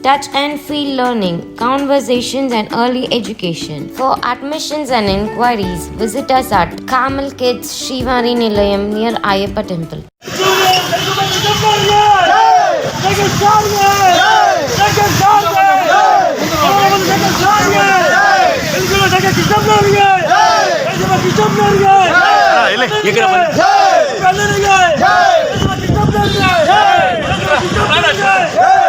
touch and feel learning, conversations, and early education. For admissions and inquiries, visit us at Kamal Kids Shivari Nilayam near Ayappa Temple. ಈ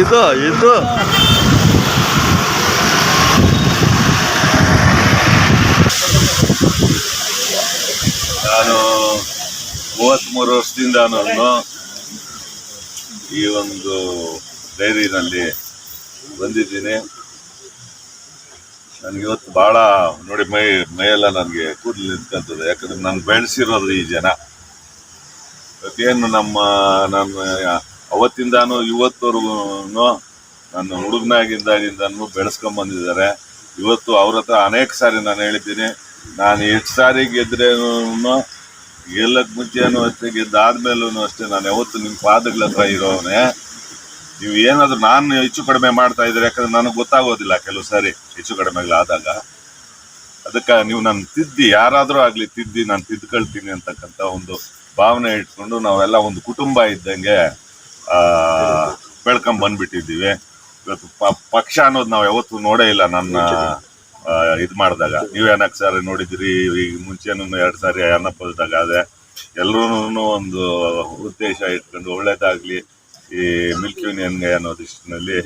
ಇದು ಇದು. ನಾನು ಮೂವತ್ತ್ಮೂರು ವರ್ಷದಿಂದ ನಾನು ಈ ಒಂದು ಡೈರಿನಲ್ಲಿ ಬಂದಿದ್ದೀನಿ. ನನಗೆ ಇವತ್ತು ಭಾಳ, ನೋಡಿ, ಮೈ, ಮೈಯೆಲ್ಲ ನನಗೆ ಕೂದಲು ನಿಂತ್ಕೊಂತದೆ. ಯಾಕಂದ್ರೆ ನಾನು ಬೆಳೆಸಿರೋದು ಈ ಜನ. ಇವತ್ತೇನು ನಮ್ಮ ನಾನು ಅವತ್ತಿಂದಾನು ಇವತ್ತವರೆಗೂ ನನ್ನ ಹುಡುಗನಾಗಿದ್ದಾಗಿಂದನೂ ಬೆಳೆಸ್ಕೊಂಬಂದಿದ್ದಾರೆ ಇವತ್ತು ಅವ್ರ ಹತ್ರ ಅನೇಕ ಸಾರಿ ನಾನು ಹೇಳಿದ್ದೀನಿ, ನಾನು ಎಷ್ಟು ಸಾರಿ ಗೆದ್ರೇನು ಗೆಲ್ಲಕ್ಕೆ ಮುಂಚೆನೂ ಅಷ್ಟೇ ಗೆದ್ದಾದ್ಮೇಲೂ ಅಷ್ಟೇ ನಾನು ಯಾವತ್ತು ನಿಮ್ಮ ಪಾದಗಳ ಹತ್ರ ಇರೋವನೇ. ನೀವು ಏನಾದರೂ ನಾನು ಹೆಚ್ಚು ಕಡಿಮೆ ಮಾಡ್ತಾ ಇದ್ರೆ, ಯಾಕಂದ್ರೆ ನನಗೆ ಗೊತ್ತಾಗೋದಿಲ್ಲ ಕೆಲವು ಸಾರಿ ಹೆಚ್ಚು ಕಡಿಮೆಗಳಾದಾಗ ಅದಕ್ಕೆ ನೀವು ನನ್ನ ತಿದ್ದಿ, ಯಾರಾದರೂ ಆಗಲಿ ತಿದ್ದಿ, ನಾನು ತಿದ್ಕೊಳ್ತೀನಿ ಅಂತಕ್ಕಂಥ ಒಂದು ಭಾವನೆ ಇಟ್ಕೊಂಡು ನಾವೆಲ್ಲ ಒಂದು ಕುಟುಂಬ ಇದ್ದಂಗೆ ಬೆಳ್ಕೊಂಡ್ ಬಂದ್ಬಿಟ್ಟಿದ್ದೀವಿ. ಇವತ್ತು ಪಕ್ಷ ಅನ್ನೋದು ನಾವು ಯಾವತ್ತೂ ನೋಡೇ ಇಲ್ಲ ನನ್ನ ಇದು ಮಾಡಿದಾಗ. ನೀವೇನಕ್ಕೆ ಸರ್ ನೋಡಿದ್ರಿ? ಈಗ ಮುಂಚೆನೂ ಎರಡು ಸಾರಿ ಅನ್ನಪ್ಪದಾಗ ಅದೇ ಎಲ್ಲರೂ ಒಂದು ಉದ್ದೇಶ ಇಟ್ಕೊಂಡು ಒಳ್ಳೇದಾಗ್ಲಿ ಈ ಮಿಲ್ಕ್ ಯೂನಿಯನ್ಗೆ ಅನ್ನೋ ದೃಷ್ಟಿನಲ್ಲಿ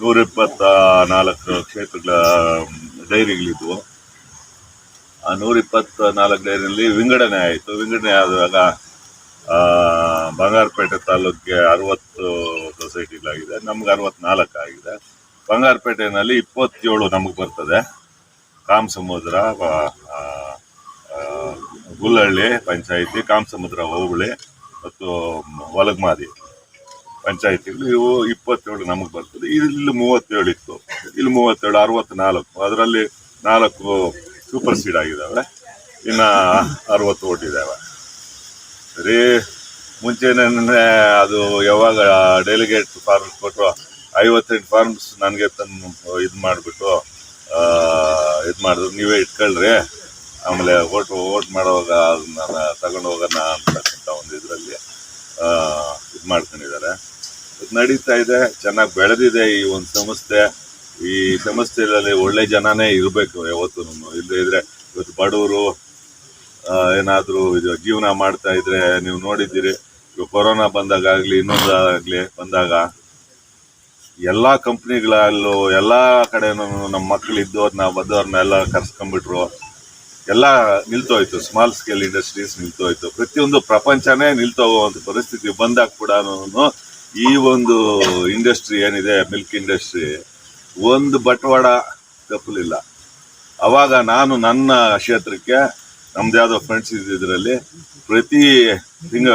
ನೂರ ಇಪ್ಪತ್ತ ನಾಲ್ಕು ಕ್ಷೇತ್ರಗಳ ಡೈರಿಗಳಿದ್ವು. ಆ ನೂರ ಇಪ್ಪತ್ತ ನಾಲ್ಕು ಡೈರಿಯಲ್ಲಿ ವಿಂಗಡಣೆ ಆಯಿತು. ವಿಂಗಡಣೆ ಆದಾಗ ಬಂಗಾರಪೇಟೆ ತಾಲೂಕಿಗೆ ಅರವತ್ತು ಸೊಸೈಟಿಗಳಾಗಿದೆ ನಮ್ಗೆ ಅರವತ್ನಾಲ್ಕು ಆಗಿದೆ. ಬಂಗಾರಪೇಟೆನಲ್ಲಿ ಇಪ್ಪತ್ತೇಳು ನಮಗೆ ಬರ್ತದೆ. ಕಾಮಸಮುದ್ರ ಗುಲ್ಲಹಳ್ಳಿ ಪಂಚಾಯಿತಿ, ಕಾಮಸಮುದ್ರ ಹೋಬಳಿ ಮತ್ತು ವಲಗ್ಮಾದಿ ಪಂಚಾಯಿತಿಗಳು, ಇವು ಇಪ್ಪತ್ತೇಳು ನಮಗೆ ಬರ್ತದೆ. ಇಲ್ಲಿ ಮೂವತ್ತೇಳು ಇತ್ತು. ಇಲ್ಲಿ ಮೂವತ್ತೇಳು, ಅರವತ್ನಾಲ್ಕು, ಅದರಲ್ಲಿ ನಾಲ್ಕು ಸೂಪರ್ ಸೀಡ್ ಆಗಿದ್ದಾವೆ ಇನ್ನು ಅರವತ್ತು ಓಟಿದ್ದಾವೆ ಮುಂಚೆನೇ ಅದು ಯಾವಾಗ ಡೆಲಿಗೇಟ್ ಫಾರ್ಮ್ಸ್ ಕೊಟ್ಟರು ಐವತ್ತೆಂಟು ಫಾರ್ಮ್ಸ್ ನನಗೆ ತಂದು ಇದು ಮಾಡಿಬಿಟ್ಟು ಇದು ಮಾಡಿದ್ರು. ನೀವೇ ಇಟ್ಕೊಳ್ರಿ. ಆಮೇಲೆ ಓಟ್ ಓಟ್ ಮಾಡುವಾಗ ಅದನ್ನ ತಗೊಂಡು ಹೋಗೋಣ ಅಂತಕ್ಕಂಥ ಒಂದು ಇದರಲ್ಲಿ ಇದು ಮಾಡ್ಕೊಂಡಿದ್ದಾರೆ. ಇದು ನಡೀತಾ ಇದೆ. ಚೆನ್ನಾಗಿ ಬೆಳೆದಿದೆ ಈ ಒಂದು ಸಂಸ್ಥೆ. ಈ ಸಂಸ್ಥೆಯಲ್ಲಿ ಒಳ್ಳೆ ಜನನೇ ಇರಬೇಕು ಯಾವತ್ತೂ ಇಲ್ಲದೇ ಇದ್ರೆ ಇವತ್ತು ಬಡವರು ಏನಾದರೂ ಇದು ಜೀವನ ಮಾಡ್ತಾ ಇದ್ರೆ ನೀವು ನೋಡಿದ್ದೀರಿ. ಕೊರೋನಾ ಬಂದಾಗ ಆಗಲಿ ಇನ್ನೊಂದಾಗಲಿ ಬಂದಾಗ ಎಲ್ಲಾ ಕಂಪ್ನಿಗಳಲ್ಲೂ ಎಲ್ಲಾ ಕಡೆನೂ ನಮ್ಮ ಮಕ್ಳು ಇದ್ದವ್ರನ್ನ ಎಲ್ಲ ಕರ್ಸ್ಕೊಂಡ್ಬಿಟ್ರು. ಎಲ್ಲ ನಿಲ್ತೋಯ್ತು. ಸ್ಮಾಲ್ ಸ್ಕೇಲ್ ಇಂಡಸ್ಟ್ರೀಸ್ ನಿಲ್ತೋಯ್ತು. ಪ್ರತಿಯೊಂದು ಪ್ರಪಂಚನೇ ನಿಲ್ತೋಗುವಂತ ಪರಿಸ್ಥಿತಿ ಬಂದಾಗ ಕೂಡ ಈ ಒಂದು ಇಂಡಸ್ಟ್ರಿ ಏನಿದೆ ಮಿಲ್ಕ್ ಇಂಡಸ್ಟ್ರಿ ಒಂದು ಬಟವಾಡ ತಪ್ಪಲಿಲ್ಲ. ಅವಾಗ ನಾನು ನನ್ನ ಕ್ಷೇತ್ರಕ್ಕೆ ನಮ್ದು ಯಾವುದೋ ಫ್ರೆಂಡ್ಸ್ ಇದ್ದಿದ್ರಲ್ಲಿ ಪ್ರತಿ ತಿಂಗ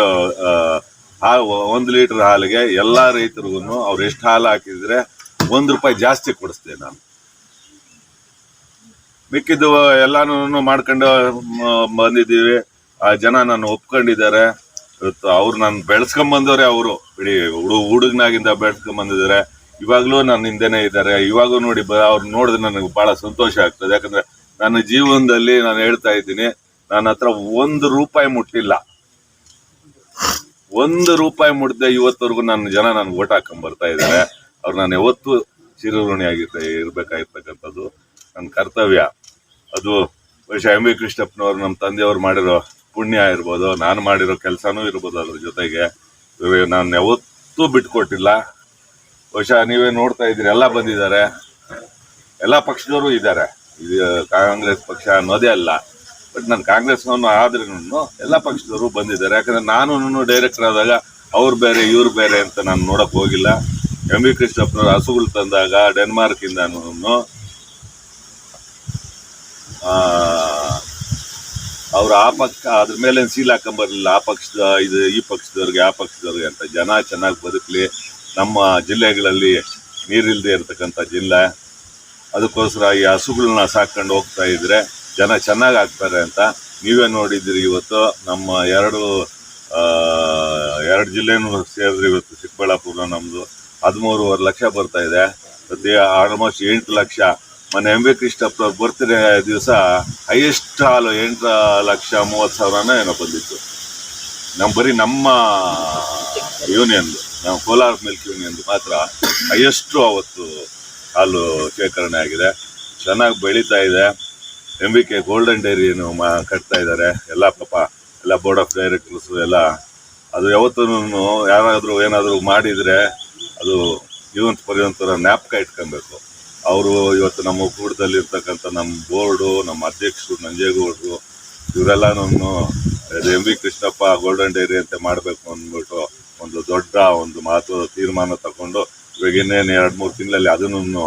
ಒಂದು ಲೀಟರ್ ಹಾಲಿಗೆ ಎಲ್ಲಾ ರೈತರಿಗೂ ಅವ್ರು ಎಷ್ಟು ಹಾಲು ಹಾಕಿದ್ರೆ ಒಂದು ರೂಪಾಯಿ ಜಾಸ್ತಿ ಕೊಡಿಸ್ದೆ ನಾನು. ಮಿಕ್ಕಿದ್ದು ಎಲ್ಲಾನು ಮಾಡ್ಕೊಂಡು ಬಂದಿದ್ದೀವಿ. ಆ ಜನ ನಾನು ಒಪ್ಕೊಂಡಿದ್ದಾರೆ. ಅವ್ರು ನಾನು ಬೆಳೆಸ್ಕೊಂಬಂದವ್ರೆ ಅವರು. ಇಡೀ ಹುಡು, ಹುಡುಗನಾಗಿಂದ ಬೆಳೆಸ್ಕೊಂಬಂದಿದ್ದಾರೆ ಇವಾಗಲೂ ನನ್ನ ಹಿಂದೆನೇ ಇದ್ದಾರೆ. ಇವಾಗೂ ನೋಡಿ ಬ- ಅವ್ರು ನೋಡಿದ್ರೆ ನನಗೆ ಬಹಳ ಸಂತೋಷ ಆಗ್ತದೆ. ಯಾಕಂದ್ರೆ ನನ್ನ ಜೀವನದಲ್ಲಿ ನಾನು ಹೇಳ್ತಾ ಇದ್ದೀನಿ ನನ್ನ ಹತ್ರ ಒಂದು ರೂಪಾಯಿ ಮುಟ್ಟಿಲ್ಲ. ಒಂದು ರೂಪಾಯಿ ಮುಟ್ಟಿದೆ ಇವತ್ತವರೆಗೂ ನನ್ನ ಜನ ನನ್ಗೆ ಓಟ್ ಹಾಕೊಂಡ್ ಬರ್ತಾ ಇದ್ದಾರೆ. ಅವ್ರು ನಾನು ಯಾವತ್ತೂ ಚಿರಋಣಿ ಆಗಿರ್ತ ಇರ್ಬೇಕಾಗಿರ್ತಕ್ಕಂಥದ್ದು. ನನ್ನ ಕರ್ತವ್ಯ. ಅದು ಬಹುಶಃ ಎಂ ವಿ ಕೃಷ್ಣಪ್ಪನವ್ರು ನಮ್ಮ ತಂದೆಯವ್ರು ಮಾಡಿರೋ ಪುಣ್ಯ ಇರ್ಬೋದು, ನಾನು ಮಾಡಿರೋ ಕೆಲಸನೂ ಇರ್ಬೋದು ಅದ್ರ ಜೊತೆಗೆ. ನಾನು ಯಾವತ್ತೂ ಬಿಟ್ಕೊಟ್ಟಿಲ್ಲ. ಬಹುಶಃ ನೀವೇ ನೋಡ್ತಾ ಇದ್ದೀರಿ, ಎಲ್ಲ ಬಂದಿದ್ದಾರೆ. ಎಲ್ಲ ಪಕ್ಷದವರು ಇದ್ದಾರೆ. ಇದು ಕಾಂಗ್ರೆಸ್ ಪಕ್ಷ ಅನ್ನೋದೇ ಅಲ್ಲ. ಬಟ್ ನಾನು ಕಾಂಗ್ರೆಸ್ನವನು ಆದ್ರೂ ಎಲ್ಲ ಪಕ್ಷದವರು ಬಂದಿದ್ದಾರೆ. ಯಾಕಂದ್ರೆ ನಾನು ಡೈರೆಕ್ಟರ್ ಆದಾಗ ಅವ್ರು ಬೇರೆ, ಇವ್ರು ಬೇರೆ ಅಂತ ನಾನು ನೋಡಕ್ ಹೋಗಿಲ್ಲ. ಎಂ ವಿ ಕೃಷ್ಣಪ್ಪನವ್ರು ಹಸುಗಳು ತಂದಾಗ ಡೆನ್ಮಾರ್ಕ್ ಇಂದ ಅವ್ರು ಆ ಪಕ್ಷ ಅದ್ರ ಮೇಲೆ ಸೀಲ್ ಹಾಕೊಂಬರ್ಲಿಲ್ಲ ಆ ಪಕ್ಷದ ಇದು ಈ ಪಕ್ಷದವ್ರಿಗೆ, ಆ ಪಕ್ಷದವ್ರಿಗೆ ಅಂತ ಜನ ಚೆನ್ನಾಗಿ ಬದುಕಲಿ. ನಮ್ಮ ಜಿಲ್ಲೆಗಳಲ್ಲಿ ನೀರಿಲ್ಲದೆ ಇರತಕ್ಕಂಥ ಜಿಲ್ಲೆ. ಅದಕ್ಕೋಸ್ಕರ ಈ ಹಸುಗಳನ್ನ ಸಾಕೊಂಡು ಹೋಗ್ತಾ ಇದ್ರೆ ಜನ ಚೆನ್ನಾಗಿ ಆಗ್ತಾರೆ ಅಂತ ನೀವೇ ನೋಡಿದ್ರಿ ಇವತ್ತು. ನಮ್ಮ ಎರಡು ಎರಡು ಜಿಲ್ಲೆನೂ ಸೇರಿದ್ರೆ ಇವತ್ತು ಚಿಕ್ಕಬಳ್ಳಾಪುರ ನಮ್ಮದು ಹದಿಮೂರುವರೆ ಲಕ್ಷ ಬರ್ತಾ ಇದೆ. ಪ್ರತಿ ಆಲ್ಮೋಸ್ಟ್ ಎಂಟು ಲಕ್ಷ. ಮೊನ್ನೆ ಎಂ ವಿ ಕೃಷ್ಣಪ್ಪ ಬರ್ತ್ಡೇ ದಿವಸ ಹೈಯೆಸ್ಟ್ ಹಾಲು ಎಂಟು ಲಕ್ಷ ಮೂವತ್ತು ಸಾವಿರನ ಏನೋ ಬಂದಿತ್ತು. ನಮ್ಮ ಬರೀ ನಮ್ಮ ಯೂನಿಯನ್ ನಮ್ಮ ಕೋಲಾರ ಮಿಲ್ಕ್ ಯೂನಿಯನ್ ಮಾತ್ರ ಹೈಯೆಸ್ಟು ಅವತ್ತು ಹಾಲು ಶೇಖರಣೆ ಆಗಿದೆ. ಚೆನ್ನಾಗಿ ಬೆಳೀತಾ ಇದೆ. ಎಂ ವಿ ಕೆ ಗೋಲ್ಡನ್ ಡೈರಿಯನ್ನು ಮಾ ಕಟ್ತಾ ಇದ್ದಾರೆ. ಎಲ್ಲ ಪಾಪ, ಎಲ್ಲ ಬೋರ್ಡ್ ಆಫ್ ಡೈರೆಕ್ಟರ್ಸ್ ಎಲ್ಲ, ಅದು ಯಾವತ್ತೂ ಯಾರಾದರೂ ಏನಾದರೂ ಮಾಡಿದರೆ ಅದು ಜೀವಂತ ಪರ್ಯಂತರ ಜ್ಞಾಪಕ ಇಟ್ಕೊಬೇಕು. ಅವರು ಇವತ್ತು ನಮ್ಮ ಒಕ್ಕೂಟದಲ್ಲಿ ಇರ್ತಕ್ಕಂಥ ನಮ್ಮ ಬೋರ್ಡು ನಮ್ಮ ಅಧ್ಯಕ್ಷರು, ನಂಜೇಗೌಡರು ಇವರೆಲ್ಲನೂ M V Krishnappa golden dairy ಅಂತ ಮಾಡಬೇಕು ಅಂದ್ಬಿಟ್ಟು ಒಂದು ದೊಡ್ಡ ಒಂದು ಮಹತ್ವದ ತೀರ್ಮಾನ ತಗೊಂಡು ಇವಾಗ ಇನ್ನೇನು ಎರಡು ಮೂರು ತಿಂಗಳಲ್ಲಿ ಅದನ್ನು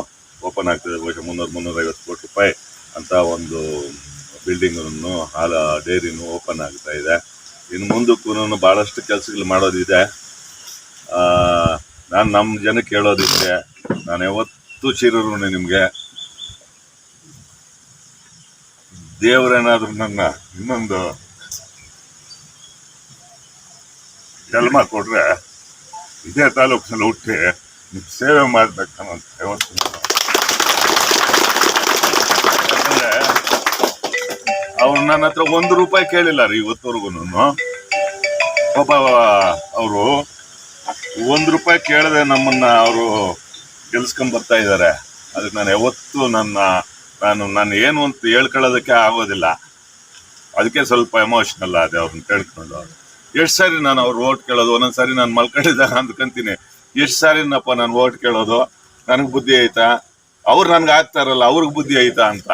ಓಪನ್ ಆಗ್ತದೆ. ಬಹುಶಃ ಮುನ್ನೂರು ಮುನ್ನೂರೈವತ್ತು ಕೋಟಿ ರೂಪಾಯಿ ಅಂತ ಒಂದು ಬಿಲ್ಡಿಂಗನ್ನು ಹಾಲ ಡೈರಿನೂ ಓಪನ್ ಆಗ್ತಾ ಇದೆ. ಇನ್ನು ಮುಂದಕ್ಕೂ ಭಾಳಷ್ಟು ಕೆಲಸಗಳು ಮಾಡೋದಿದೆ. ನಾನು ನಮ್ಮ ಜನಕ್ಕೆ ಹೇಳೋದಿದ್ರೆ, ನಾನು ಯಾವತ್ತೂ ಚಿರಋಣಿ ನಿಮಗೆ. ದೇವರೇನಾದ್ರೂ ನನ್ನ ಇನ್ನೊಂದು ಜನ್ಮ ಕೊಟ್ರೆ, ಇದೇ ತಾಲೂಕಿನಲ್ಲಿ ಹುಟ್ಟಿ ನಿಮ್ಗೆ ಸೇವೆ ಅನ್ನೋದು ಯಾವತ್ತೂ ನಾನು ಯಾಕಂದ್ರೆ ನನ್ನ ಹತ್ರ ಒಂದು ರೂಪಾಯಿ ಕೇಳಿಲ್ಲ ರೀ ಇವತ್ತವರೆಗೂ ಒಬ್ಬ ಅವರು ಒಂದು ರೂಪಾಯಿ ಕೇಳದೆ ನಮ್ಮನ್ನ ಅವರು ಗೆಲ್ಸ್ಕೊಂಡ್ ಬರ್ತಾ ಇದ್ದಾರೆ ಅದಕ್ಕೆ ನಾನು ಯಾವತ್ತೂ ನನ್ನ, ನಾನು ನಾನು ಏನು ಅಂತ ಹೇಳ್ಕೊಳ್ಳೋದಕ್ಕೆ ಆಗೋದಿಲ್ಲ. ಅದಕ್ಕೆ ಸ್ವಲ್ಪ ಎಮೋಷನಲ್ ಆದೆ ಅವ್ರನ್ನ ಕೇಳ್ಕೊಂಡು. ಎಷ್ಟು ಸಾರಿ ನಾನು ಅವ್ರು ಓಟ್ ಕೇಳೋದು, ಒಂದೊಂದು ಸಾರಿ ನಾನು ಮಲ್ಕೊಂಡಿದ್ದಾಗ ಅಂದ್ಕೊಂತೀನಿ. ಎಷ್ಟು ಸಾರಿನಪ್ಪ ನಾನು ಓಟ್ ಕೇಳೋದು? ನನಗೆ ಬುದ್ಧಿ ಐತಾ ಅವ್ರು ನನ್ಗೆ ಆಗ್ತಾರಲ್ಲ ಅವ್ರಿಗೆ ಬುದ್ಧಿ ಐತಾ ಅಂತ.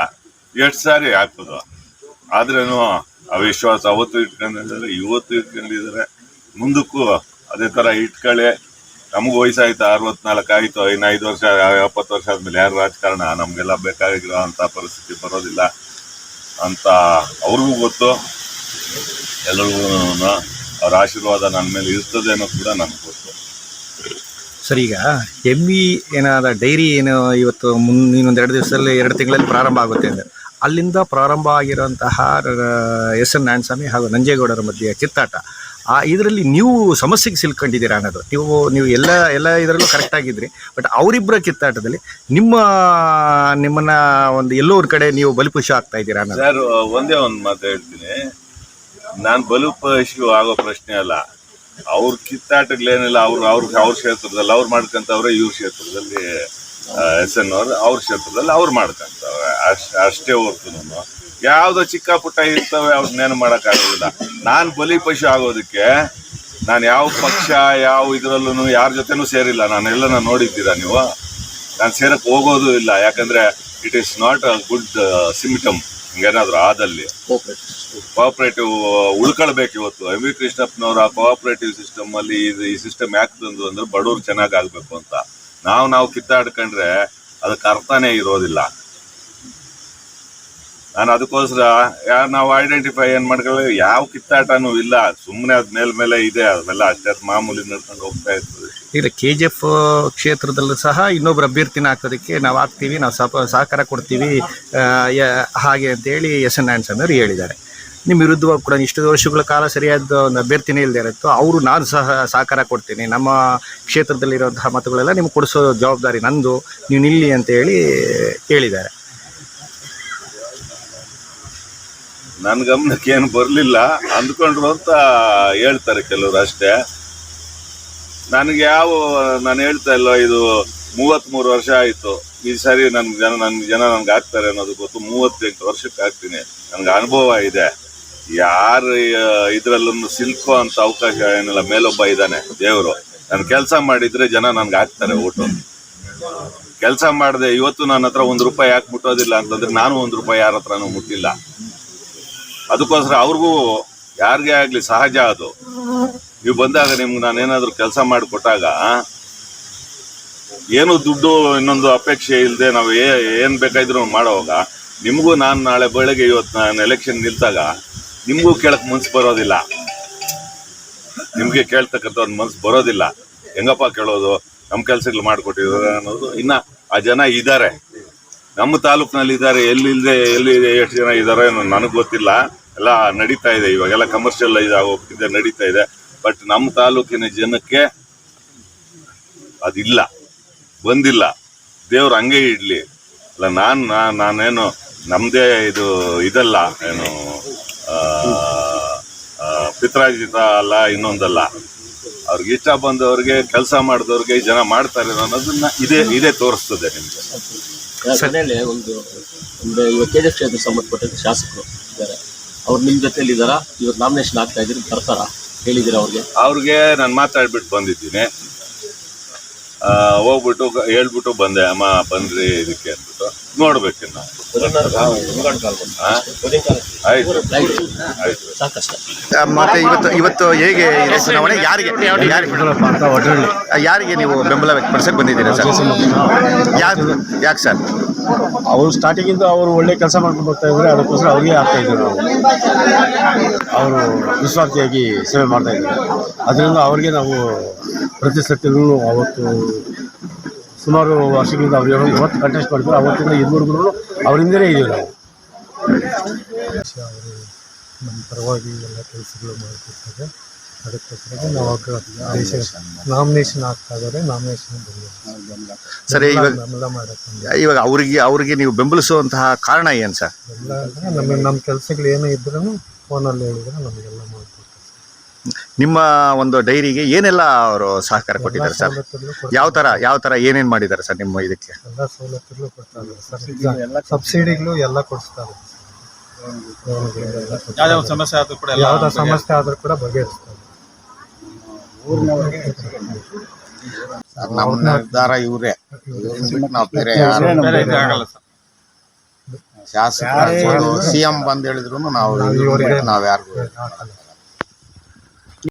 ಎಷ್ಟು ಸಾರಿ ಹಾಕೋದು ಆದ್ರೇನು ಅವಿಶ್ವಾಸ ವಿಶ್ವಾಸ ಅವತ್ತು ಇಟ್ಕೊಂಡಿದ್ದಾರೆ, ಇವತ್ತು ಇಟ್ಕೊಂಡಿದ್ದಾರೆ. ಮುಂದಕ್ಕೂ ಅದೇ ತರ ಇಟ್ಕೊಳ್ಳಿ ನಮಗೂ ವಯಸ್ಸಾಯ್ತು, ಅರವತ್ನಾಲ್ಕು ಆಯ್ತು, ಇನ್ನು ಐದು ವರ್ಷ, ಎಪ್ಪತ್ತು ವರ್ಷ ಆದಮೇಲೆ ಯಾರು ರಾಜಕಾರಣ? ನಮಗೆಲ್ಲ ಬೇಕಾಗಿರೋ ಅಂಥ ಪರಿಸ್ಥಿತಿ ಬರೋದಿಲ್ಲ. ಅಂತ ಅವ್ರಿಗೂ ಗೊತ್ತು. ಎಲ್ಲರಿಗೂ ಅವ್ರ ಆಶೀರ್ವಾದ ನನ್ನ ಮೇಲೆ ಇರ್ತದೆ ಅನ್ನೋದು ಕೂಡ ನನಗೆ ಗೊತ್ತು. ಸರ್, ಈಗ ಎಮ್ಮಿ ಏನಾದ, ಡೈರಿ ಏನು ಇವತ್ತು ಮುನ್ ಇನ್ನೊಂದು ಎರಡು ದಿವಸದಲ್ಲಿ ಎರಡು ತಿಂಗಳಲ್ಲಿ ಪ್ರಾರಂಭ ಆಗುತ್ತೆ ಅಂದರೆ ಅಲ್ಲಿಂದ ಪ್ರಾರಂಭ ಆಗಿರುವಂತಹ ಎಸ್ ಎನ್ ನಾರಾಯಣಸ್ವಾಮಿ ಹಾಗೂ ನಂಜೇಗೌಡರ ಮಧ್ಯೆ ಕಿತ್ತಾಟ. ಆ, ಇದರಲ್ಲಿ ನೀವು ಸಮಸ್ಯೆಗೆ ಸಿಲ್ಕೊಂಡಿದ್ದೀರಾ ಅನ್ನೋದು. ನೀವು ನೀವು ಎಲ್ಲ ಎಲ್ಲ ಇದರಲ್ಲೂ ಕರೆಕ್ಟ್ ಆಗಿದ್ರಿ. ಬಟ್ ಅವರಿಬ್ಬರ ಕಿತ್ತಾಟದಲ್ಲಿ ನಿಮ್ಮ, ನಿಮ್ಮನ್ನ ಒಂದು ಎಲ್ಲೋ ಕಡೆ ನೀವು ಬಲಿಪುಷ ಆಗ್ತಾ ಇದ್ದೀರಾ ಅನ್ನೋದು. ಸರ್ ಒಂದೇ ಒಂದು ಮಾತು ಹೇಳ್ತೀನಿ. ನಾನು ಬಲಿಪಶು ಆಗೋ ಪ್ರಶ್ನೆ ಅಲ್ಲ. ಅವ್ರ ಕಿತ್ತಾಟಗಳೇನಿಲ್ಲ, ಅವ್ರು, ಅವ್ರ ಅವ್ರ ಕ್ಷೇತ್ರದಲ್ಲಿ, ಅವ್ರು ಮಾಡ್ಕೊಂತವ್ರೆ ಇವ್ರ ಕ್ಷೇತ್ರದಲ್ಲಿ ಎಸ್ ಎನ್ ಅವರು, ಅವ್ರ ಕ್ಷೇತ್ರದಲ್ಲಿ ಅವ್ರು ಮಾಡ್ಕೊಂತವ್ರೆ. ಅಷ್ಟೇ ಅಷ್ಟೇ ಹೊರ್ತು ಯಾವುದೋ ಚಿಕ್ಕ ಪುಟ್ಟ ಇರ್ತವೆ ಅವ್ರನ್ನೇನು ಮಾಡೋಕ್ಕಾಗೋದಿಲ್ಲ. ನಾನು ಬಲಿಪಶು ಆಗೋದಕ್ಕೆ ನಾನು ಯಾವ ಪಕ್ಷ, ಯಾವ ಇದರಲ್ಲೂ ಯಾರ ಜೊತೆನೂ ಸೇರಿಲ್ಲ. ನಾನೆಲ್ಲ ನೋಡಿದ್ದೀರಾ ನೀವು? ನಾನು ಸೇರಕ್ಕೆ ಹೋಗೋದು ಇಲ್ಲ. ಯಾಕಂದ್ರೆ it is not a good symptom ಹಿಂಗೇನಾದ್ರು ಆದಲ್ಲಿ. ಕೋಆಪರೇಟಿವ್ ಉಳ್ಕೊಳ್ಬೇಕು ಇವತ್ತು. ಎಂ ವಿ ಕೋಆಪರೇಟಿವ್ ಸಿಸ್ಟಮ್ ಅಲ್ಲಿ ಇದು ಈ ಸಿಸ್ಟಮ್ ಯಾಕೆ ತಂದು ಅಂದ್ರೆ ಬಡವ್ರು ಚೆನ್ನಾಗಾಗಬೇಕು ಅಂತ. ನಾವು ನಾವು ಕಿತ್ತಾಡ್ಕೊಂಡ್ರೆ ಅದಕ್ಕೆ ಅರ್ಥನೇ ಇರೋದಿಲ್ಲ. ನಾನು ಅದಕ್ಕೋಸ್ಕರ ನಾವು ಐಡೆಂಟಿಫೈ ಏನು ಮಾಡ್ಕೊಳ್ಳಿ ಯಾವ ಕಿತ್ತಾಟನೂ ಇಲ್ಲ. ಸುಮ್ಮನೆ ಅದ್ ಮೇಲ್ ಮೇಲೆ ಇದೆ ಅದೆಲ್ಲ ಅಷ್ಟೇ ಮಾಮೂಲಿ ನಡ್ಕೊಂಡು ಹೋಗ್ತಾ ಇರ್ತದೆ. ಈಗ ಕೆ ಜಿ ಎಫ್ ಕ್ಷೇತ್ರದಲ್ಲೂ ಸಹ ಇನ್ನೊಬ್ರು ಅಭ್ಯರ್ಥಿನ ಹಾಕೋದಕ್ಕೆ ನಾವು ಹಾಕ್ತೀವಿ, ನಾವು ಸಹಕಾರ ಕೊಡ್ತೀವಿ ಹಾಗೆ ಅಂತೇಳಿ ಎಸ್ ಎನ್ ಆ್ಯನ್ಸ್ ಅವರು ಹೇಳಿದ್ದಾರೆ. ನಿಮ್ಮ ವಿರುದ್ಧವಾಗಿ ಕೂಡ ಇಷ್ಟು ವರ್ಷಗಳ ಕಾಲ ಸರಿಯಾದ ಒಂದು ಅಭ್ಯರ್ಥಿನೇ ಇಲ್ಲದೆ ಇರುತ್ತೋ, ಅವರು ನಾನು ಸಹ ಸಹಕಾರ ಕೊಡ್ತೀನಿ. ನಮ್ಮ ಕ್ಷೇತ್ರದಲ್ಲಿರುವಂತಹ ಮತಗಳೆಲ್ಲ ನಿಮ್ಗೆ ಕೊಡಿಸೋ ಜವಾಬ್ದಾರಿ ನಂದು. ನೀವು ನಿಲ್ಲಿ ಅಂತ ಹೇಳಿ ಹೇಳಿದ್ದಾರೆ. ನನ್ನ ಗಮನಕ್ಕೆ ಏನು ಬರಲಿಲ್ಲ. ಅಂದ್ಕೊಂಡ್ರು ಅಂತ ಹೇಳ್ತಾರೆ ಕೆಲವರು ಅಷ್ಟೇ. ನನಗೆ ಯಾವ, ನಾನು ಹೇಳ್ತಾ ಇಲ್ಲ ಇದು ಮೂವತ್ತ್ಮೂರು ವರ್ಷ ಆಯಿತು. ಈ ಸರಿ ನನ್ ಜನ ನನ್ನ ಜನ ನನ್ಗೆ ಆಗ್ತಾರೆ ಅನ್ನೋದು ಗೊತ್ತು. ಮೂವತ್ತೆಂಟು ವರ್ಷಕ್ಕೆ ಆಗ್ತೀನಿ. ನನಗೆ ಅನುಭವ ಇದೆ. ಯಾರು ಇದ್ರಲ್ಲೂ ಸಿಲ್ಪ ಅಂತ ಅವಕಾಶ ಏನಿಲ್ಲ, ಮೇಲೊಬ್ಬ ಇದ್ದಾನೆ, ದೇವರು. ನಾನು ಕೆಲಸ ಮಾಡಿದ್ರೆ ಜನ ನನ್ಗೆ ಹಾಕ್ತಾರೆ ಊಟ ಕೆಲಸ ಮಾಡದೆ, ಇವತ್ತು ನನ್ನ ಹತ್ರ ಒಂದು ರೂಪಾಯಿ ಯಾಕೆ ಮುಟ್ಟೋದಿಲ್ಲ ಅಂತಂದ್ರೆ ನಾನು ಒಂದು ರೂಪಾಯಿ ಯಾರ ಹತ್ರನೂ ಮುಟ್ಟಿಲ್ಲ. ಅದಕ್ಕೋಸ್ಕರ ಅವ್ರಿಗೂ ಯಾರಿಗೇ ಆಗ್ಲಿ ಸಹಜ ಅದು. ನೀವು ಬಂದಾಗ ನಿಮ್ಗೆ ನಾನು ಏನಾದ್ರು ಕೆಲಸ ಮಾಡಿಕೊಟ್ಟಾಗ ಏನು ದುಡ್ಡು ಇನ್ನೊಂದು ಅಪೇಕ್ಷೆ ಇಲ್ಲದೆ ನಾವು ಏನ್ ಬೇಕಾದ್ರೂ ಮಾಡೋವಾಗ, ನಿಮಗೂ ನಾನು ನಾಳೆ ಬೆಳಗ್ಗೆ ಇವತ್ತು ನಾನು ಎಲೆಕ್ಷನ್ ನಿಲ್ತಾಗ ನಿಮಗೂ ಕೇಳಕ್ ಮನ್ಸು ಬರೋದಿಲ್ಲ. ನಿಮಗೆ ಕೇಳ್ತಕ್ಕಂಥ ಒಂದು ಮನ್ಸು ಬರೋದಿಲ್ಲ. ಹೆಂಗಪ್ಪ ಕೇಳೋದು? ನಮ್ಮ ಕೆಲಸಗಳು ಮಾಡಿಕೊಟ್ಟಿದ್ದಾರೆ ಅನ್ನೋದು ಇನ್ನ ಆ ಜನ ಇದ್ದಾರೆ. ನಮ್ಮ ತಾಲೂಕಿನಲ್ಲಿ ಇದ್ದಾರೆ. ಎಲ್ಲಿಲ್ಲದೆ ಎಲ್ಲಿ ಎಷ್ಟು ಜನ ಇದ್ದಾರೆ ನನಗೆ ಗೊತ್ತಿಲ್ಲ. ಎಲ್ಲ ನಡೀತಾ ಇದೆ. ಇವಾಗೆಲ್ಲ ಕಮರ್ಷಿಯಲ್ ಇದಾಗೋಗ್ತಿದೆ ನಡೀತಾ ಇದೆ. ಬಟ್ ನಮ್ಮ ತಾಲೂಕಿನ ಜನಕ್ಕೆ ಅದಿಲ್ಲ. ಬಂದಿಲ್ಲ. ದೇವ್ರು ಹಂಗೆ ಇಡ್ಲಿ. ಅಲ್ಲ, ನಾನು ನಾನೇನು ನಮ್ಮದೇ ಇದು ಇದಲ್ಲ, ಏನು ಆ, ಅಲ್ಲ ಇನ್ನೊಂದಲ್ಲ. ಅವ್ರಿಗೆ ಇಷ್ಟ ಬಂದವ್ರಿಗೆ ಕೆಲಸ ಮಾಡಿದವ್ರಿಗೆ ಜನ ಮಾಡ್ತಾರೆ ಅನ್ನೋದನ್ನ ಇದೇ ಇದೇ ತೋರಿಸ್ತದೆ ನಿಮಗೆ. ಮನೆಯಲ್ಲಿ ಒಂದು ಒಂದು ಇವಾಗ ಕೆ ಜಿ ಎಫ್ ಕ್ಷೇತ್ರಕ್ಕೆ ಸಂಬಂಧಪಟ್ಟಂತೆ ಶಾಸಕರು ಇದ್ದಾರೆ. ಅವ್ರು ನಿಮ್ಮ ಜೊತೆಯಲ್ಲಿ ಇದ್ದಾರಾ? ಇವತ್ತು ನಾಮಿನೇಷನ್ ಆಗ್ತಾ ಇದ್ದೀರಿ? ಬರ್ತಾರಾ? ಹೇಳಿದ್ದೀರಾ ಅವ್ರಿಗೆ? ಅವ್ರಿಗೆ ನಾನು ಮಾತಾಡ್ಬಿಟ್ಟು ಬಂದಿದ್ದೀನಿ. ಹೋಗ್ಬಿಟ್ಟು ಹೇಳ್ಬಿಟ್ಟು ಬಂದೆ ಅಮ್ಮ ಬಂದ್ರಿ ಇದಕ್ಕೆ ಅಂದ್ಬಿಟ್ಟು. ನೋಡ್ಬೇಕು ಆ? ಆಯ್ತು. ಆಯ್ತು ಸಾಕಷ್ಟ ಮತ್ತೆ ಇವತ್ತು ಇವತ್ತು ಹೇಗೆ ಇದೆ ಚುನಾವಣೆ? ಯಾರಿಗೆ ಯಾರಿಗೆ? ಯಾರಿಗೆ ನೀವು ಬೆಂಬಲ ವ್ಯಕ್ತಪಡಿಸಕ್ಕೆ ಬಂದಿದ್ದೀರಾ ಸರ್? ಯಾಕೆ ಯಾಕೆ ಸರ್? ಅವರು ಸ್ಟಾರ್ಟಿಂಗಿಂದ ಅವರು ಒಳ್ಳೆ ಕೆಲಸ ಮಾಡ್ಕೊಂಡು ಬರ್ತಾ ಇದ್ದಾರೆ ಅದಕ್ಕೋಸ್ಕರ ಅವ್ರಿಗೆ ಆಗ್ತಾ ಇದ್ದಾರೆ ನಾವು. ಅವರು ನಿಸ್ವಾರ್ಥಿಯಾಗಿ ಸೇವೆ ಮಾಡ್ತಾ ಇದ್ದಾರೆ. ಅದರಿಂದ ಅವ್ರಿಗೆ ನಾವು ಪ್ರತಿ ಸತಿಗೂ ಅವತ್ತು ಸುಮಾರು ವರ್ಷಗಳಿಂದ ಅವ್ರು ಯಾವಾಗ ಇವತ್ತು ಕಂಟೆಸ್ಟ್ ಮಾಡಿದ್ರು. ಅವತ್ತಿಂದ ಇದುವರೆಗೂ ಅವರಿಂದಲೇ ಇದ್ದೀವಿ ನಾವು. ನಮ್ಮ ಪರವಾಗಿ ಎಲ್ಲ ಕೆಲಸಗಳು ಮಾಡ್ತಿರ್ತಾರೆ. ಅದಕ್ಕೋಸ್ಕರ ನಾವು ದೇಶ ನಾಮಿನೇಷನ್ ಆಗ್ತಾ ಇದ್ದಾರೆ. ನಾಮಿನೇಷನ್ ಸರಿ ಇವಾಗ ಬೆಂಬಲ ಮಾಡಕ್ಕೆ ಇವಾಗ ಅವರಿಗೆ ಅವರಿಗೆ ನೀವು ಬೆಂಬಲಿಸುವಂತಹ ಕಾರಣ ಏನು ಸರ್? ಎಲ್ಲ ಅಂದರೆ ನಮಗೆ ನಮ್ಮ ಕೆಲಸಗಳು ಏನೇ ಇದ್ರೂ ಫೋನಲ್ಲಿ ಹೇಳಿದ್ರೆ ನಮಗೆಲ್ಲ ಮಾಡಿಕೊಡ್ತಾರೆ ನಿಮ್ಮ ಒಂದು ಡೈರಿಗೆ ಏನೆಲ್ಲ ಅವರು ಸಹಕಾರ ಕೊಟ್ಟಿದ್ದಾರೆ ಸರ್? ಯಾವ ತರ ಯಾವ ತರ ಏನೇನು ಮಾಡಿದ್ದಾರೆ ಸರ್ ನಿಮ್ಮ ಇದಕ್ಕೆ? ಎಲ್ಲ ಸವಲತ್ತುಗಳು ಕೊಡ್ತಾ ಇದ್ದಾರೆ ಸರ್. ಸಬ್ಸಿಡಿಗಳು ಎಲ್ಲ ಕೊಡಿಸ್ತಾರೆ. ಸಮಸ್ಯೆ ಆದರೂ ಕೂಡ ಯಾವುದೇ ಸಮಸ್ಯೆ ಆದರೂ ಕೂಡ ಬಗೆಹರಿಸ್ತಾರೆ. ನಮ್ಮ ನಿರ್ಧಾರ ಇವರೇ. ನಾವು ಬೇರೆ ಯಾರು ಆಗಲ್ಲ ಸರ್. ಶಾಸಕ ಸಿ ಎಂ ಬಂದ್ ಹೇಳಿದ್ರು ನಾವು ಇವ್ರಿಗೆ ನಾವು ಯಾರಿಗೂ ಹಾಕಲ್ಲ.